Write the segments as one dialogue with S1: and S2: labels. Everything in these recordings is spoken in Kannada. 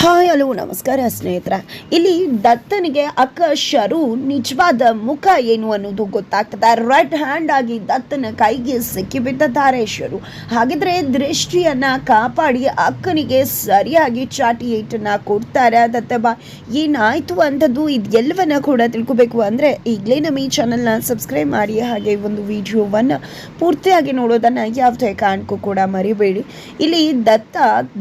S1: ಹಾಯ್, ಹಲೋ, ನಮಸ್ಕಾರ, ಸ್ನೇಹಿತರ. ಇಲ್ಲಿ ದತ್ತನಿಗೆ ಅಕ್ಕ ಶರು ನಿಜವಾದ ಮುಖ ಏನು ಅನ್ನೋದು ಗೊತ್ತಾಗ್ತದೆ. ರೈಟ್ ಹ್ಯಾಂಡ್ ಆಗಿ ದತ್ತನ ಕೈಗೆ ಸಿಕ್ಕಿಬಿಟ್ಟಿದ್ದಾರೆ ಶರು ಹಾಗಿದ್ರೆ ದೃಷ್ಟಿಯನ್ನ ಕಾಪಾಡಿ ಅಕ್ಕನಿಗೆ ಸರಿಯಾಗಿ ಚಾಟಿ ಏಟನ್ನ ಕೊಡ್ತಾರೆ. ದತ್ತಬ ಏನಾಯ್ತು ಅಂತದ್ದು ಇದೆಲ್ಲವನ್ನ ಕೂಡ ತಿಳ್ಕೊಬೇಕು ಅಂದ್ರೆ ಈಗಲೇ ನಮ್ಮ ಈ ಚಾನಲ್ನ ಸಬ್ಸ್ಕ್ರೈಬ್ ಮಾಡಿ, ಹಾಗೆ ಒಂದು ವಿಡಿಯೋವನ್ನು ಪೂರ್ತಿಯಾಗಿ ನೋಡೋದನ್ನ ಯಾವುದೇ ಕಾರಣಕ್ಕೂ ಕೂಡ ಮರಿಬೇಡಿ. ಇಲ್ಲಿ ದತ್ತ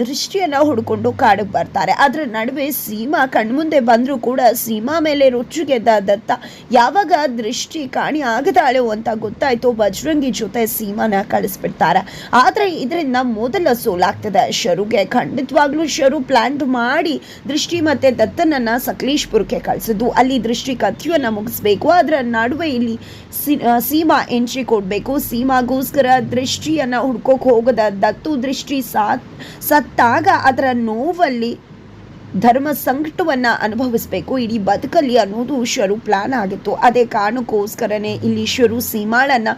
S1: ದೃಷ್ಟಿಯನ್ನ ಹುಡ್ಕೊಂಡು ಕಾಡಕ್ಕೆ ಬರ್ತಾರೆ ಅದರ ನಡುವೆ ಸೀಮಾ ಕಣ್ಮುಂದೆ ಬಂದರೂ ಕೂಡ ಸೀಮಾ ಮೇಲೆ ರುಚಿಗೆದ್ದ ದತ್ತ ಯಾವಾಗ ದೃಷ್ಟಿ ಕಾಣಿ ಆಗದಾಳು ಅಂತ ಗೊತ್ತಾಯ್ತು. ಬಜರಂಗಿ ಜೊತೆ ಸೀಮಾನ ಕಳಿಸ್ಬಿಡ್ತಾರೆ. ಆದರೆ ಇದರಿಂದ ಮೊದಲ ಸೋಲಾಗ್ತದೆ. ಶರುಗೆ ಖಂಡಿತವಾಗ್ಲೂ ಶರು ಪ್ಲಾನ್ ಮಾಡಿ ದೃಷ್ಟಿ ಮತ್ತೆ ದತ್ತನನ್ನ ಸಕಲೇಶ್ಪುರಕ್ಕೆ ಕಳಿಸಿದ್ದು. ಅಲ್ಲಿ ದೃಷ್ಟಿ ಕಥೆಯನ್ನು ಮುಗಿಸ್ಬೇಕು. ಅದರ ನಡುವೆ ಇಲ್ಲಿ ಸಿ- ಸೀಮಾ ಎಂಟ್ರಿ ಕೊಡಬೇಕು. ಸೀಮಾಗೋಸ್ಕರ ದೃಷ್ಟಿಯನ್ನು ಹುಡ್ಕೋಕ್ ಹೋಗದ ದತ್ತು ದೃಷ್ಟಿ ಸಾತ್ ಸತ್ತಾಗ ಅದರ ನೋವಲ್ಲಿ ಧರ್ಮ ಸಂಕಟವನ್ನ ಅನುಭವಿಸಬೇಕು, ಇಡೀ ಬದುಕಲ್ಲಿ ಅನ್ನೋದು ಶರು ಪ್ಲಾನ್ ಆಗಿತ್ತು. ಅದೇ ಕಾರಣಕ್ಕೋಸ್ಕರನೇ ಇಲ್ಲಿ ಶರು ಸೀಮಾಳನ್ನ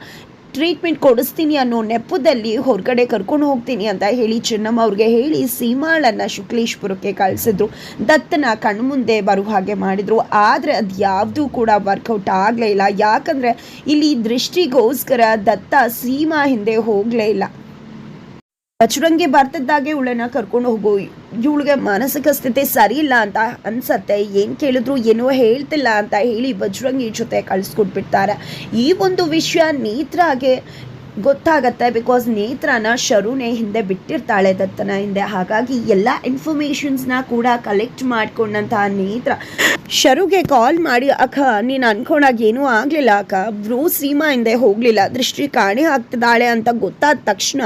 S1: ಟ್ರೀಟ್ಮೆಂಟ್ ಕೊಡಿಸ್ತೀನಿ ಅನ್ನೋ ನೆಪದಲ್ಲಿ ಹೊರಗಡೆ ಕರ್ಕೊಂಡು ಹೋಗ್ತೀನಿ ಅಂತ ಹೇಳಿ ಚೆನ್ನಮ್ಮ ಅವ್ರಿಗೆ ಹೇಳಿ ಸೀಮಾಳನ್ನು ಶುಕ್ಲೇಶ್ಪುರಕ್ಕೆ ಕಳಿಸಿದ್ರು. ದತ್ತನ ಕಣ್ಮುಂದೆ ಬರುವ ಹಾಗೆ ಮಾಡಿದ್ರು. ಆದರೆ ಅದು ಯಾವುದೂ ಕೂಡ ವರ್ಕೌಟ್ ಆಗಲೇ ಇಲ್ಲ. ಯಾಕಂದರೆ ಇಲ್ಲಿ ದೃಷ್ಟಿಗೋಸ್ಕರ ದತ್ತ ಸೀಮಾ ಹಿಂದೆ ಹೋಗಲೇ ಇಲ್ಲ. ಬಚರಂಗಿ ಬರ್ತಿದ್ದಾಗೆ ಇವಳನ್ನ ಕರ್ಕೊಂಡು ಹೋಗು. ಇವಳಿಗೆ ಮಾನಸಿಕ ಸ್ಥಿತಿ ಸರಿ ಇಲ್ಲ ಅಂತ ಅನ್ಸತ್ತೆ. ಏನು ಕೇಳಿದ್ರು ಏನೋ ಹೇಳ್ತಿಲ್ಲ ಅಂತ ಹೇಳಿ ಬಜರಂಗಿ ಜೊತೆ ಕಳಿಸ್ಕೊಟ್ಬಿಡ್ತಾರೆ. ಈ ಒಂದು ವಿಷಯ ನೇತ್ರಾಗೆ ಗೊತ್ತಾಗತ್ತೆ ಬಿಕಾಸ್ ನೇತ್ರನ ಶರುನೆ ಹಿಂದೆ ಬಿಟ್ಟಿರ್ತಾಳೆ ದತ್ತನ ಹಿಂದೆ. ಹಾಗಾಗಿ ಎಲ್ಲ ಇನ್ಫಾರ್ಮೇಷನ್ಸ್ನ ಕೂಡ ಕಲೆಕ್ಟ್ ಮಾಡ್ಕೊಂಡಂತಹ ನೇತ್ರ. ಶರುಗೆ ಕಾಲ್ ಮಾಡಿ, ಅಕ್ಕ, ನೀನು ಅನ್ಕೊಂಡಾಗ ಏನೂ ಆಗಲಿಲ್ಲ, ಅಕ್ಕ. ಬ್ರೂ ಸೀಮಾ ಹಿಂದೆ ಹೋಗಲಿಲ್ಲ. ದೃಷ್ಟಿ ಕಾಣೆ ಆಗ್ತಿದ್ದಾಳೆ ಅಂತ ಗೊತ್ತಾದ ತಕ್ಷಣ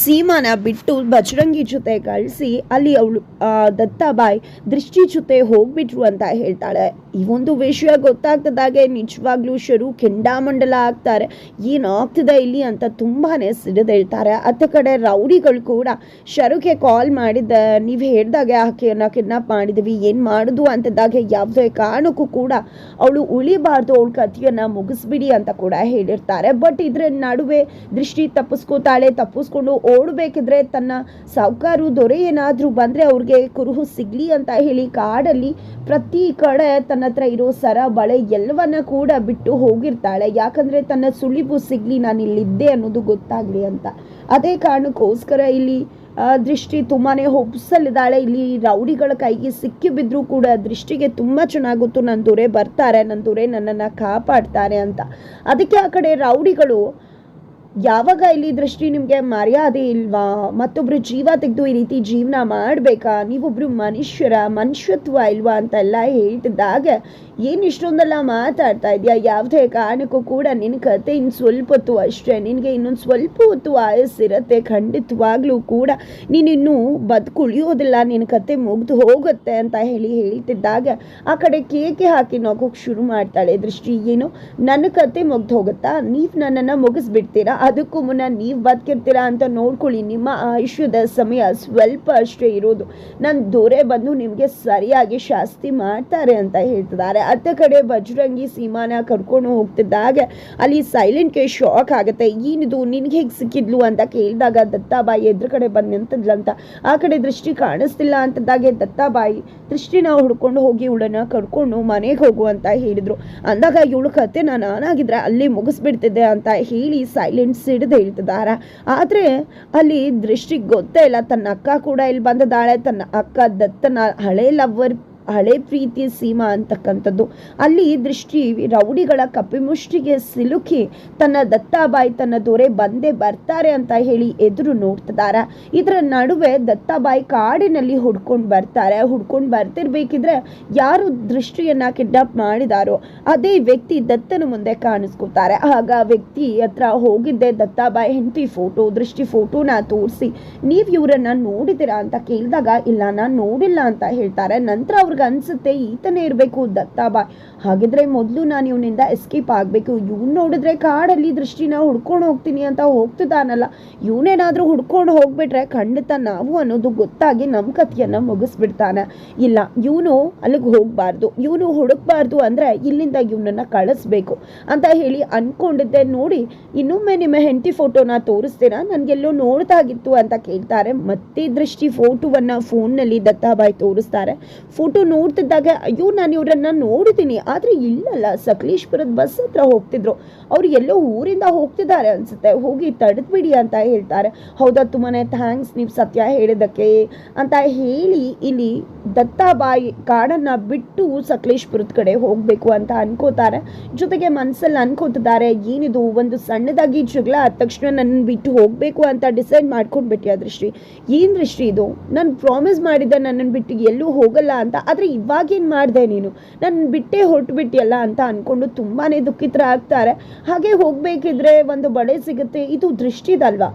S1: ಸೀಮಾನ ಬಿಟ್ಟು ಬಜರಂಗಿ ಜೊತೆ ಕಳಿಸಿ ಅಲ್ಲಿ ಅವಳು ದತ್ತಾಬಾಯಿ ದೃಷ್ಟಿ ಜೊತೆ ಹೋಗ್ಬಿಟ್ರು ಅಂತ ಹೇಳ್ತಾಳೆ. ಈ ಒಂದು ವಿಷಯ ಗೊತ್ತಾಗ್ತದಾಗೆ ನಿಜವಾಗ್ಲೂ ಶರು ಕೆಂಡಾಮಂಡಲ ಆಗ್ತಾರೆ. ಏನಾಗ್ತಿದೆ ಇಲ್ಲಿ ಅಂತ ತುಂಬಾನೇ ಸಿಡಿದೇಳ್ತಾರೆ ಅತ್ತ ಕಡೆ ರೌಡಿಗಳು ಕೂಡ ಶರುಗೆ ಕಾಲ್ ಮಾಡಿದ್ದ, ನೀವು ಹೇಳ್ದಾಗೆ ಆಕೆಯನ್ನ ಕಿಡ್ನಾಪ್ ಮಾಡಿದ್ವಿ, ಏನು ಮಾಡುದು ಅಂತದಾಗೆ ಯಾವುದೇ ಕಾರಣಕ್ಕೂ ಕೂಡ ಅವಳು ಉಳಿಬಾರ್ದು, ಅವಳ ಕಥೆಯನ್ನ ಮುಗಿಸ್ಬಿಡಿ ಅಂತ ಕೂಡ ಹೇಳಿರ್ತಾರೆ. ಬಟ್ ಇದ್ರ ನಡುವೆ ದೃಷ್ಟಿ ತಪ್ಪಿಸ್ಕೋತಾಳೆ, ತಪ್ಪಿಸ್ಕೊಂಡು ಓಡಬೇಕಿದ್ರೆ ತನ್ನ ಸಾವುಕಾರು ದೊರೆ ಏನಾದರೂ ಬಂದರೆ ಅವ್ರಿಗೆ ಕುರುಹು ಸಿಗಲಿ ಅಂತ ಹೇಳಿ ಕಾಡಲ್ಲಿ ಪ್ರತಿ ಕಡೆ ತನ್ನ ಹತ್ರ ಇರೋ ಸರ, ಬಳೆ ಎಲ್ಲವನ್ನ ಕೂಡ ಬಿಟ್ಟು ಹೋಗಿರ್ತಾಳೆ. ಯಾಕಂದರೆ ತನ್ನ ಸುಳಿಬು ಸಿಗ್ಲಿ, ನಾನು ಇಲ್ಲಿದ್ದೆ ಅನ್ನೋದು ಗೊತ್ತಾಗಲಿ ಅಂತ. ಅದೇ ಕಾರಣಕ್ಕೋಸ್ಕರ ಇಲ್ಲಿ ದೃಷ್ಟಿ ತುಂಬಾ ಹೊಬ್ಸಲಿದ್ದಾಳೆ. ಇಲ್ಲಿ ರೌಡಿಗಳ ಕೈಗೆ ಸಿಕ್ಕಿ ಬಿದ್ದರೂ ಕೂಡ ದೃಷ್ಟಿಗೆ ತುಂಬ ಚೆನ್ನಾಗುತ್ತು. ನನ್ನ ದೊರೆ ಬರ್ತಾರೆ ನನ್ನ ದೊರೆ ನನ್ನನ್ನು ಕಾಪಾಡ್ತಾರೆ ಅಂತ. ಅದಕ್ಕೆ ಆ ಕಡೆ ರೌಡಿಗಳು ಯಾವಾಗ ಇಲ್ಲಿ ದೃಷ್ಟಿ ನಿಮಗೆ ಮರ್ಯಾದೆ ಇಲ್ವಾ? ಮತ್ತೊಬ್ರು ಜೀವ ತೆಗೆದು ಈ ರೀತಿ ಜೀವನ ಮಾಡಬೇಕಾ? ನೀವೊಬ್ರು ಮನುಷ್ಯರ ಮನುಷ್ಯತ್ವ ಇಲ್ವಾ ಅಂತೆಲ್ಲ ಹೇಳ್ತಿದ್ದಾಗ ಏನು ಇಷ್ಟೊಂದೆಲ್ಲ ಮಾತಾಡ್ತಾ ಇದೆಯಾ? ಯಾವುದೇ ಕಾರಣಕ್ಕೂ ಕೂಡ ನಿನ್ನ ಕತೆ ಇನ್ನು ಸ್ವಲ್ಪ ಹೊತ್ತು ಅಷ್ಟೇ. ನಿನಗೆ ಇನ್ನೊಂದು ಸ್ವಲ್ಪ ಹೊತ್ತು ಆಯಸ್ಸಿರತ್ತೆ ಖಂಡಿತವಾಗ್ಲೂ ಕೂಡ ನೀನಿನ್ನೂ ಬದುಕುಳಿಯೋದಿಲ್ಲ ನಿನ್ನ ಕತೆ ಮುಗಿದು ಹೋಗುತ್ತೆ ಅಂತ ಹೇಳಿ ಹೇಳ್ತಿದ್ದಾಗ ಆ ಕಡೆ ಕೇಕೆ ಹಾಕಿ ನಗೋಕೆ ಶುರು ಮಾಡ್ತಾಳೆ. ದೃಷ್ಟಿ, ಏನು? ನನ್ನ ಕತೆ ಮುಗ್ದು ಹೋಗುತ್ತಾ? ನೀವು ನನ್ನನ್ನು ಮುಗಿಸ್ಬಿಡ್ತೀರಾ? ಅದಕ್ಕೂ ಮುನ್ನ ನೀವು ಬದುಕಿರ್ತೀರಾ ಅಂತ ನೋಡ್ಕೊಳ್ಳಿ. ನಿಮ್ಮ ಆಯುಷ್ಯದ ಸಮಯ ಸ್ವಲ್ಪ ಅಷ್ಟೇ ಇರೋದು. ನನ್ನ ದೊರೆ ಬಂದು ನಿಮಗೆ ಸರಿಯಾಗಿ ಶಾಸ್ತಿ ಮಾಡ್ತಾರೆ ಅಂತ ಹೇಳ್ತಿದ್ದಾರೆ. ಅತ್ತ ಕಡೆ ಬಜರಂಗಿ ಸೀಮಾನ ಕರ್ಕೊಂಡು ಹೋಗ್ತಿದ್ದಾಗ ಅಲ್ಲಿ ಸೈಲೆಂಟ್ಗೆ ಶಾಕ್ ಆಗುತ್ತೆ. ಏನಿದು, ನಿನ್ಗೆ ಹೇಗೆ ಸಿಕ್ಕಿದ್ಲು ಅಂತ ಕೇಳಿದಾಗ ದತ್ತಾಬಾಯಿ ಎದುರು ಕಡೆ ಬಂದು ನಿಂತಿದ್ಲಂತ ಆ ಕಡೆ ದೃಷ್ಟಿ ಕಾಣಿಸ್ತಿಲ್ಲ ಅಂತದಾಗೆ ದತ್ತಾಬಾಯಿ ದೃಷ್ಟಿನ ಹುಡ್ಕೊಂಡು ಹೋಗಿ ಇವಳನ್ನ ಕರ್ಕೊಂಡು ಮನೆಗೆ ಹೋಗು ಅಂತ ಹೇಳಿದ್ರು. ಅಂದಾಗ ಇವಳು ಕತೆ ನಾನಾಗಿದ್ರೆ ಅಲ್ಲಿ ಮುಗಿಸ್ಬಿಡ್ತಿದ್ದೆ ಅಂತ ಹೇಳಿ ಸೈಲೆಂಟ್ ಸಿಡಿದು ಹೇಳ್ತಿದ್ದಾರ. ಆದರೆ ಅಲ್ಲಿ ದೃಷ್ಟಿಗೆ ಗೊತ್ತೇ ಇಲ್ಲ. ತನ್ನ ಅಕ್ಕ ಕೂಡ ಇಲ್ಲಿ ಬಂದಿದ್ದಾಳೆ. ತನ್ನ ಅಕ್ಕ ದತ್ತನ ಹಳೆ ಲವ್ವರ್ ಹಳೆ ಪ್ರೀತಿ ಸೀಮಾ ಅಂತಕ್ಕಂಥದ್ದು. ಅಲ್ಲಿ ದೃಷ್ಟಿ ರೌಡಿಗಳ ಕಪಿಮುಷ್ಟಿಗೆ ಸಿಲುಕಿ ತನ್ನ ದತ್ತಾಬಾಯಿ ತನ್ನ ದೊರೆ ಬಂದೇ ಬರ್ತಾರೆ ಅಂತ ಹೇಳಿ ಎದುರು ನೋಡ್ತಿದ್ದಾರೆ ಇದರ ನಡುವೆ ದತ್ತಾಬಾಯಿ ಕಾಡಿನಲ್ಲಿ ಹುಡ್ಕೊಂಡು ಬರ್ತಾರೆ. ಹುಡ್ಕೊಂಡು ಬರ್ತಿರ್ಬೇಕಿದ್ರೆ ಯಾರು ದೃಷ್ಟಿಯನ್ನ ಕಿಡ್ನಾಪ್ ಮಾಡಿದಾರೋ ಅದೇ ವ್ಯಕ್ತಿ ದತ್ತನ ಮುಂದೆ ಕಾಣಿಸ್ಕೊತಾರೆ ಆಗ ವ್ಯಕ್ತಿ ಹತ್ರ ಹೋಗಿದ್ದೆ, ದತ್ತಾಬಾಯಿ ಹೆಂಡತಿ ಫೋಟೋ, ದೃಷ್ಟಿ ಫೋಟೋನ ತೋರಿಸಿ, ನೀವು ಇವರನ್ನ ನೋಡಿದಿರಾ ಅಂತ ಕೇಳಿದಾಗ, ಇಲ್ಲ, ನಾನು ನೋಡಿಲ್ಲ ಅಂತ ಹೇಳ್ತಾರೆ. ನಂತರ ಅವರು ಅವ್ರಿಗೆ ಅನ್ಸುತ್ತೆ, ಈತನೇ ಇರಬೇಕು ದತ್ತಾಬಾಯ್. ಹಾಗಿದ್ರೆ ಮೊದಲು ನಾನು ಇವನಿಂದ ಎಸ್ಕೇಪ್ ಆಗಬೇಕು. ಇವ್ನು ನೋಡಿದ್ರೆ ಕಾಡಲ್ಲಿ ದೃಷ್ಟಿನ ಹುಡ್ಕೊಂಡು ಹೋಗ್ತೀನಿ ಅಂತ ಹೋಗ್ತಿದ್ದಾನಲ್ಲ ಇವನೇನಾದರೂ ಹುಡ್ಕೊಂಡು ಹೋಗ್ಬಿಟ್ರೆ ಖಂಡಿತ ನಾವು ಅನ್ನೋದು ಗೊತ್ತಾಗಿ ನಮ್ಮ ಕಥೆಯನ್ನು ಮುಗಿಸ್ಬಿಡ್ತಾನೆ. ಇಲ್ಲ, ಇವನು ಅಲ್ಲಿಗೆ ಹೋಗಬಾರ್ದು. ಇವನು ಹುಡುಕ್ಬಾರ್ದು ಅಂದರೆ ಇಲ್ಲಿಂದ ಇವನನ್ನು ಕಳಿಸ್ಬೇಕು ಅಂತ ಹೇಳಿ ಅಂದ್ಕೊಂಡಿದ್ದೆ ನೋಡಿ, ಇನ್ನೊಮ್ಮೆ ನಿಮ್ಮ ಹೆಂಡತಿ ಫೋಟೋನ ತೋರಿಸ್ತೀರಾ? ನನಗೆಲ್ಲೋ ನೋಡ್ದಾಗಿತ್ತು ಅಂತ ಕೇಳ್ತಾರೆ. ಮತ್ತೆ ದೃಷ್ಟಿ ಫೋಟೋವನ್ನು ಫೋನ್ನಲ್ಲಿ ದತ್ತಾಬಾಯಿ ತೋರಿಸ್ತಾರೆ. ಫೋಟೋ ನೋಡ್ತಿದ್ದಾಗ, ಅಯ್ಯೋ, ನಾನು ಇವರನ್ನ ನೋಡಿದ್ದೀನಿ ಆದರೆ ಇಲ್ಲಲ್ಲ ಸಕಲೇಶ್ಪುರದ ಬಸ್ ಹತ್ರ ಹೋಗ್ತಿದ್ರು. ಅವ್ರು ಎಲ್ಲೋ ಊರಿಂದ ಹೋಗ್ತಿದ್ದಾರೆ ಅನ್ಸುತ್ತೆ. ಹೋಗಿ ತಡೆದ್ಬಿಡಿ ಅಂತ ಹೇಳ್ತಾರೆ. ಹೌದಾ ತುಂಬಾ ಥ್ಯಾಂಕ್ಸ್ ನೀವು ಸತ್ಯ ಹೇಳಿದ್ದಕ್ಕೆ, ಅಂತ ಹೇಳಿ ಇಲ್ಲಿ ದತ್ತಾಬಾಯಿ ಕಾಡನ್ನು ಬಿಟ್ಟು ಸಕಲೇಶ್ಪುರದ ಕಡೆ ಹೋಗಬೇಕು ಅಂತ ಅನ್ಕೋತಾರೆ. ಜೊತೆಗೆ ಮನಸ್ಸಲ್ಲಿ ಅನ್ಕೋತಿದ್ದಾರೆ, ಏನಿದು, ಒಂದು ಸಣ್ಣದಾಗಿ ಜಗಳ ಆದ ತಕ್ಷಣ ನನ್ನ ಬಿಟ್ಟು ಹೋಗಬೇಕು ಅಂತ ಡಿಸೈಡ್ ಮಾಡ್ಕೊಂಡ್ಬಿಟ್ಟಿ ದೃಷ್ಟಿ ಏನು ದೃಷ್ಟಿ ಇದು? ನಾನು ಪ್ರಾಮಿಸ್ ಮಾಡಿದ್ದೆ ನನ್ನನ್ನು ಬಿಟ್ಟು ಎಲ್ಲೂ ಹೋಗಲ್ಲ ಅಂತ. ಆದರೆ ಇವಾಗೇನು ಮಾಡಿದೆ ನೀನು. ನಾನು ಬಿಟ್ಟೇ ಹೊರಟುಬಿಟ್ಟಿಯಲ್ಲ ಅಂತ ಅಂದ್ಕೊಂಡು ತುಂಬಾ ದುಃಖಿತರಾಗ್ತಾರೆ. ಹಾಗೆ ಹೋಗಬೇಕಿದ್ರೆ ಒಂದು ಬಳೆ ಸಿಗುತ್ತೆ. ಇದು ದೃಷ್ಟಿದಲ್ವಾ?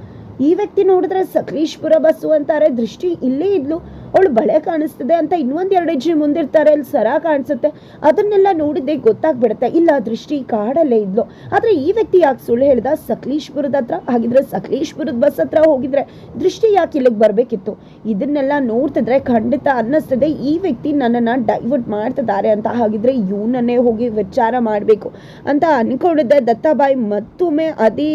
S1: ಈ ವ್ಯಕ್ತಿ ನೋಡಿದ್ರೆ ಸಕಲೇಶ್ಪುರ ಬಸ್ಸು ಅಂತಾರೆ, ದೃಷ್ಟಿ ಇಲ್ಲೇ ಇದ್ಲು. ಅವಳು ಬಳೆ ಕಾಣಿಸ್ತದೆ ಅಂತ ಇನ್ನೊಂದು ಎರಡು ಹೆಜ್ಜೆ ಮುಂದಿರ್ತಾರೆ ಅಲ್ಲಿ ಸರ ಕಾಣಿಸುತ್ತೆ. ಅದನ್ನೆಲ್ಲ ನೋಡಿದ್ದೆ ಗೊತ್ತಾಗ್ಬಿಡುತ್ತೆ. ಇಲ್ಲ, ದೃಷ್ಟಿ ಕಾಡಲ್ಲೇ ಇದ್ಲು. ಆದರೆ ಈ ವ್ಯಕ್ತಿ ಯಾಕೆ ಸುಳ್ಳು ಹೇಳ್ದ? ಸಕಲೇಶ್ಪುರದ ಹತ್ರ? ಹಾಗಿದ್ರೆ ಸಕಲೇಶ್ಪುರದ ಬಸ್ ಹತ್ರ ಹೋಗಿದ್ರೆ ದೃಷ್ಟಿ ಯಾಕೆ ಇಲ್ಲಿಗೆ ಬರಬೇಕಿತ್ತು? ಇದನ್ನೆಲ್ಲ ನೋಡ್ತಿದ್ರೆ ಖಂಡಿತ ಅನ್ನಿಸ್ತದೆ, ಈ ವ್ಯಕ್ತಿ ನನ್ನನ್ನು ಡೈವರ್ಟ್ ಮಾಡ್ತಿದ್ದಾರೆ ಅಂತ. ಹಾಗಿದ್ರೆ ಇವನನ್ನೇ ಹೋಗಿ ವಿಚಾರ ಮಾಡಬೇಕು ಅಂತ ಅನ್ಕೊಂಡಿದ್ದೆ ದತ್ತಾಬಾಯಿ. ಮತ್ತೊಮ್ಮೆ ಅದೇ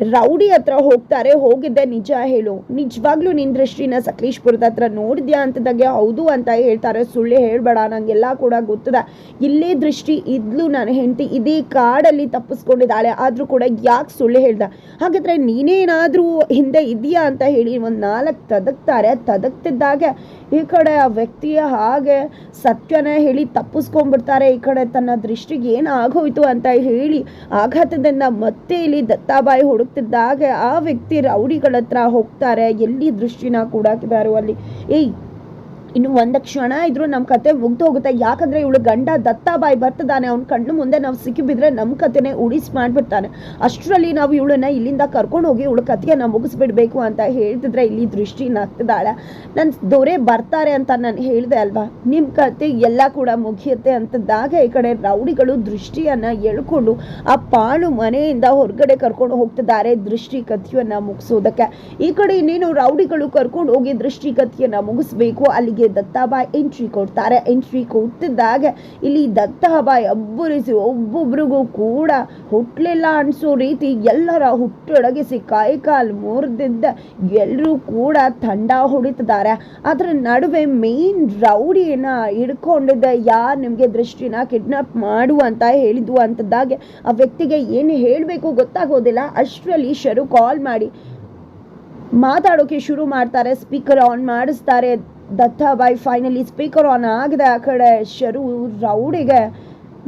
S1: ರೌಡಿ ಹತ್ರ ಹೋಗ್ತಾರೆ, ಹೋಗಿದ್ದೆ, ನಿಜ ಹೇಳು. ನಿಜವಾಗ್ಲೂ ನಿನ್ನ ದೃಷ್ಟಿನ ಸಕಲೇಶ್ಪುರದ ಹತ್ರ ನೋಡಿದ್ಯಾ ಅಂತದಾಗೆ ಹೌದು ಅಂತ ಹೇಳ್ತಾರೆ. ಸುಳ್ಳು ಹೇಳ್ಬೇಡ, ನಂಗೆಲ್ಲ ಕೂಡ ಗೊತ್ತದ. ಇಲ್ಲೇ ದೃಷ್ಟಿ ಇದ್ಲು ನಾನು ಹೆಂಡತಿ, ಇದೇ ಕಾಡಲ್ಲಿ ತಪ್ಪಿಸ್ಕೊಂಡಿದ್ದಾಳೆ, ಆದರೂ ಕೂಡ ಯಾಕೆ ಸುಳ್ಳು ಹೇಳ್ದ? ಹಾಗಾದ್ರೆ ನೀನೇನಾದರೂ ಹಿಂದೆ ಇದೆಯಾ ಅಂತ ಹೇಳಿ ಒಂದು ನಾಲ್ಕು ತದಕ್ತಾರೆ. ತದಕ್ತಿದ್ದಾಗೆ ಈ ಕಡೆ ಆ ವ್ಯಕ್ತಿಯ ಹಾಗೆ ಸತ್ಯನ ಹೇಳಿ ತಪ್ಪಿಸ್ಕೊಂಡ್ಬಿಡ್ತಾರೆ. ಈ ಕಡೆ ತನ್ನ ದೃಷ್ಟಿಗೆ ಏನು ಆಗೋಯ್ತು ಅಂತ ಹೇಳಿ ಆಘಾತದಿಂದ ಮತ್ತೆ ಇಲ್ಲಿ ದತ್ತಾಬಾಯಿ ಹುಡುಕ್ತಿದ್ದಾಗ ಆ ವ್ಯಕ್ತಿ ರೌಡಿಗಳ ಹತ್ರ ಹೋಗ್ತಾರೆ. ಎಲ್ಲಿ ದೃಷ್ಟಿನ ಕೂಡಾಕಿದಾರೋ ಅಲ್ಲಿ? ಏಯ್ ಇನ್ನು ಒಂದು ಕ್ಷಣ ಇದ್ರು ನಮ್ಮ ಕತೆ ಮುಗ್ದು ಹೋಗುತ್ತೆ. ಯಾಕಂದ್ರೆ ಇವಳು ಗಂಡ ದತ್ತಾಬಾಯಿ ಬರ್ತಿದ್ದಾನೆ. ಅವ್ನ ಕಣ್ಣು ಮುಂದೆ ನಾವು ಸಿಕ್ಕಿಬಿದ್ರೆ ನಮ್ಮ ಕತೆನೇ ಉಳಿಸಿ ಮಾಡ್ಬಿಡ್ತಾನೆ. ಅಷ್ಟರಲ್ಲಿ ನಾವು ಇವಳನ್ನ ಇಲ್ಲಿಂದ ಕರ್ಕೊಂಡು ಹೋಗಿ ಇವಳ ಕಥೆಯನ್ನ ಮುಗಿಸ್ಬಿಡ್ಬೇಕು ಅಂತ ಹೇಳ್ತಿದ್ರೆ ಇಲ್ಲಿ ದೃಷ್ಟಿ ನಗ್ತಿದ್ದಾಳೆ ನನ್ನ ದೊರೆ ಬರ್ತಾರೆ ಅಂತ ನಾನು ಹೇಳಿದೆ ಅಲ್ವಾ? ನಿಮ್ಮ ಕತೆ ಎಲ್ಲ ಕೂಡ ಮುಗಿಯುತ್ತೆ ಅಂತದಾಗ ಈ ಕಡೆ ರೌಡಿಗಳು ದೃಷ್ಟಿಯನ್ನ ಎಳ್ಕೊಂಡು ಆ ಪಾಳು ಮನೆಯಿಂದ ಹೊರಗಡೆ ಕರ್ಕೊಂಡು ಹೋಗ್ತಿದ್ದಾರೆ ದೃಷ್ಟಿ ಕಥೆಯನ್ನ ಮುಗಿಸೋದಕ್ಕೆ. ಈ ಕಡೆ ಇನ್ನೇನು ರೌಡಿಗಳು ಕರ್ಕೊಂಡು ಹೋಗಿ ದೃಷ್ಟಿ ಕಥೆಯನ್ನ ಮುಗಿಸ್ಬೇಕು? ಅಲ್ಲಿಗೆ ದತ್ತಾಬಾಯಿ ಎಂಟ್ರಿ ಕೊಡ್ತಾರೆ. ಎಂಟ್ರಿ ಕೊಡ್ತಿದ್ದಾಗ ಇಲ್ಲಿ ದತ್ತಾಬಾಯಿ ಅಬ್ಬರಿಸಿ ಒಬ್ಬೊಬ್ರಿಗೂ ಕೂಡ ಹುಟ್ಟಲಿಲ್ಲ ಅನ್ಸೋ ರೀತಿ ಎಲ್ಲರ ಹುಟ್ಟೊಡಗಿಸಿ ಕೈ ಕಾಲು ಮುರಿದಿದ್ದ ಎಲ್ಲರೂ ಕೂಡ ತಂಡ ಹೊಡಿತಿದ್ದಾರೆ. ಅದರ ನಡುವೆ ಮೇನ್ ರೌಡಿಯನ್ನ ಹಿಡ್ಕೊಂಡಿದ್ದ ಯಾರು ನಿಮಗೆ ದೃಷ್ಟಿನ ಕಿಡ್ನಾಪ್ ಮಾಡು ಅಂತ ಹೇಳಿದ್ವು ಅಂತದ್ದಾಗೆ ಆ ವ್ಯಕ್ತಿಗೆ ಏನು ಹೇಳಬೇಕು ಗೊತ್ತಾಗೋದಿಲ್ಲ. ಅಷ್ಟರಲ್ಲಿ ಶರು ಕಾಲ್ ಮಾಡಿ ಮಾತಾಡೋಕೆ ಶುರು ಮಾಡ್ತಾರೆ. ಸ್ಪೀಕರ್ ಆನ್ ಮಾಡಿಸ್ತಾರೆ. ದತ್ತಾಬಾಯಿ ಫೈನಲಿ ಸ್ಪೀಕರ್ ಆನ್ ಆಗಿದೆ ಆ ಕಡೆ ಶರು ರೌಡಿಗೆ.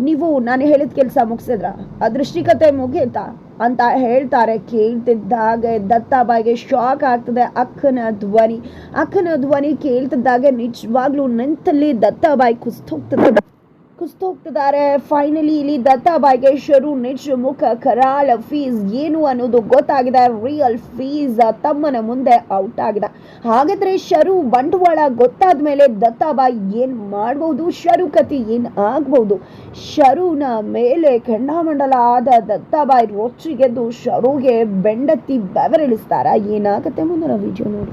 S1: ನೀವು ನಾನು ಹೇಳಿದ ಕೆಲಸ ಮುಗಿಸಿದ್ರ? ಅದೃಷ್ಟಿಕತೆ ದೃಷ್ಟಿಕತೆ ಮುಗೀತಾ ಅಂತ ಹೇಳ್ತಾರೆ ಕೇಳ್ತಿದ್ದಾಗೆ ದತ್ತಾಬಾಯಿಗೆ ಶಾಕ್ ಆಗ್ತದೆ ಅಕ್ಕನ ಧ್ವನಿ. ಅಕ್ಕನ ಧ್ವನಿ ಕೇಳ್ತಿದ್ದಾಗೆ ನಿಜವಾಗ್ಲೂ ನಿಂತಲ್ಲಿ ದತ್ತಾಬಾಯಿ ಕುಸ್ತೋಗ್ತದೆ ಕುಸ್ತೋಗ್ತಿದ್ದಾರೆ. ಫೈನಲಿ ಇಲ್ಲಿ ದತ್ತಾಬಾಯಿಗೆ ಶರು ನಿಜ ಮುಖ ಕರಾಳ ಫೀಸ್ ಏನು ಅನ್ನೋದು ಗೊತ್ತಾಗಿದೆ. ರಿಯಲ್ ಫೀಸ್ ತಮ್ಮನ ಮುಂದೆ ಔಟ್ ಆಗಿದೆ. ಹಾಗಾದ್ರೆ ಶರು ಬಂಡವಾಳ ಗೊತ್ತಾದ ಮೇಲೆ ದತ್ತಾಬಾಯಿ ಏನ್ ಮಾಡಬಹುದು ಶರು ಕತಿ ಏನ್ ಆಗ್ಬಹುದು ಶರುನ ಮೇಲೆ ಕೆಂಡಾಮಂಡಲ ಆದ ದತ್ತಾಬಾಯಿ ರೊಚ್ಚಿಗೆದ್ದು ಶರುಗೆ ಬೆಂಡತ್ತಿ ಬೆವರಿಳಿಸ್ತಾರ? ಏನಾಗತ್ತೆ ಮುಂದಿನ ವಿಡಿಯೋ ನೋಡಿ.